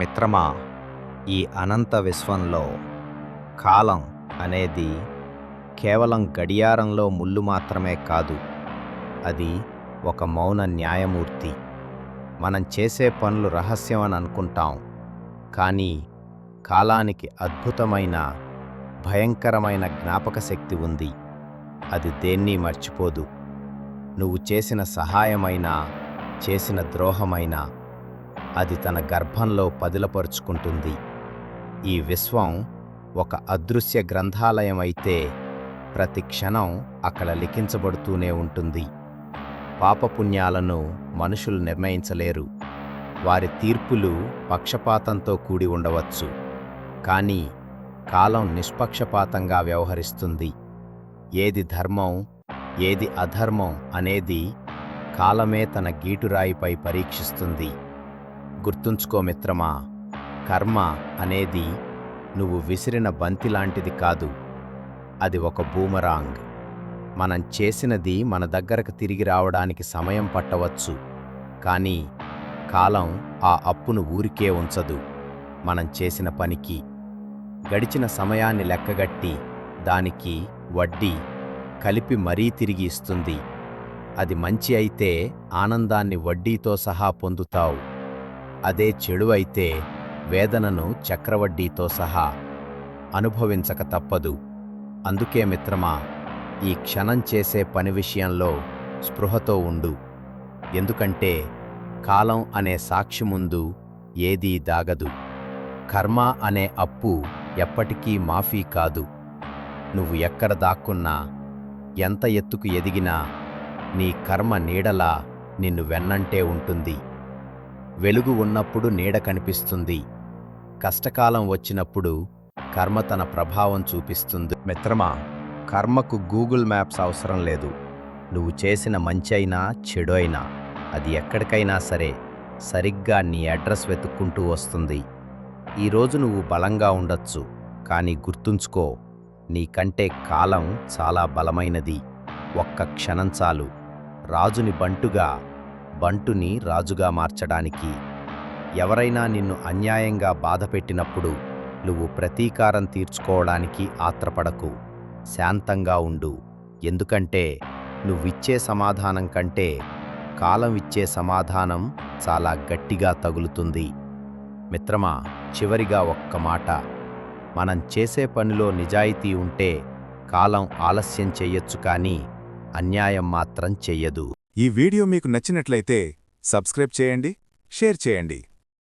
మిత్రమా ఈ అనంత విశ్వంలో కాలం అనేది కేవలం గడియారంలో ముళ్ళు మాత్రమే కాదు అది ఒక మౌన న్యాయమూర్తి. మనం చేసే పనులు రహస్యం అని అనుకుంటాం కానీ కాలానికి అద్భుతమైన భయంకరమైన జ్ఞాపక శక్తి ఉంది. అది దేన్ని మర్చిపోదు. నువ్వు చేసిన సహాయమైనా చేసిన ద్రోహమైనా అది తన గర్భంలో పదిలపరుచుకుంటుంది. ఈ విశ్వం ఒక అదృశ్య గ్రంథాలయం అయితే ప్రతి క్షణం అక్కడ లిఖించబడుతూనే ఉంటుంది. పాపపుణ్యాలను మనుషులు నిర్ణయించలేరు. వారి తీర్పులు పక్షపాతంతో కూడి ఉండవచ్చు. కానీ కాలం నిష్పక్షపాతంగా వ్యవహరిస్తుంది. ఏది ధర్మం ఏది అధర్మం అనేది కాలమే తన గీటురాయిపై పరీక్షిస్తుంది. గుర్తుంచుకో మిత్రమా కర్మ అనేది నువ్వు విసిరిన బంతి లాంటిది కాదు. అది ఒక బూమరాంగ్. మనం చేసినది మన దగ్గరకు తిరిగి రావడానికి సమయం పట్టవచ్చు. కానీ కాలం ఆ అప్పును ఊరికే ఉంచదు. మనం చేసిన పనికి గడిచిన సమయాన్ని లెక్కగట్టి దానికి వడ్డీ కలిపి మరీ తిరిగి ఇస్తుంది. అది మంచి అయితే ఆనందాన్ని వడ్డీతో సహా పొందుతావు. అదే చెడు అయితే వేదనను చక్రవడ్డీతో సహా అనుభవించక తప్పదు. అందుకే మిత్రమా ఈ క్షణం చేసే పని విషయంలో స్పృహతో ఉండు. ఎందుకంటే కాలం అనే సాక్షి ముందు ఏదీ దాగదు. కర్మ అనే అప్పు ఎప్పటికీ మాఫీ కాదు. నువ్వు ఎక్కడ దాక్కున్నా ఎంత ఎత్తుకు ఎదిగినా నీ కర్మ నీడలా నిన్ను వెన్నంటే ఉంటుంది. వెలుగు ఉన్నప్పుడు నీడ కనిపిస్తుంది. కష్టకాలం వచ్చినప్పుడు కర్మ తన ప్రభావం చూపిస్తుంది. మిత్రమా కర్మకు గూగుల్ మ్యాప్స్ అవసరం లేదు. నువ్వు చేసిన మంచి అయినా చెడు అయినా అది ఎక్కడికైనా సరే సరిగ్గా నీ అడ్రస్ వెతుక్కుంటూ వస్తుంది. ఈరోజు నువ్వు బలంగా ఉండొచ్చు కానీ గుర్తుంచుకో నీకంటే కాలం చాలా బలమైనది. ఒక్క క్షణం చాలు. రాజుని బంటుగా బంటుని రాజుగా మార్చడానికి ఎవరైనా నిన్ను అన్యాయంగా బాధపెట్టినప్పుడు నువ్వు ప్రతీకారం తీర్చుకోవడానికి ఆత్రపడకు శాంతంగా ఉండు. ఎందుకంటే నువ్విచ్చే సమాధానం కంటే కాలం ఇచ్చే సమాధానం చాలా గట్టిగా తగులుతుంది. మిత్రమా చివరిగా ఒక్క మాట. మనం చేసే పనిలో నిజాయితీ ఉంటే కాలం ఆలస్యం చెయ్యొచ్చు కానీ అన్యాయం మాత్రం చెయ్యదు. ఈ వీడియో మీకు నచ్చినట్లయితే సబ్స్క్రైబ్ చేయండి షేర్ చేయండి.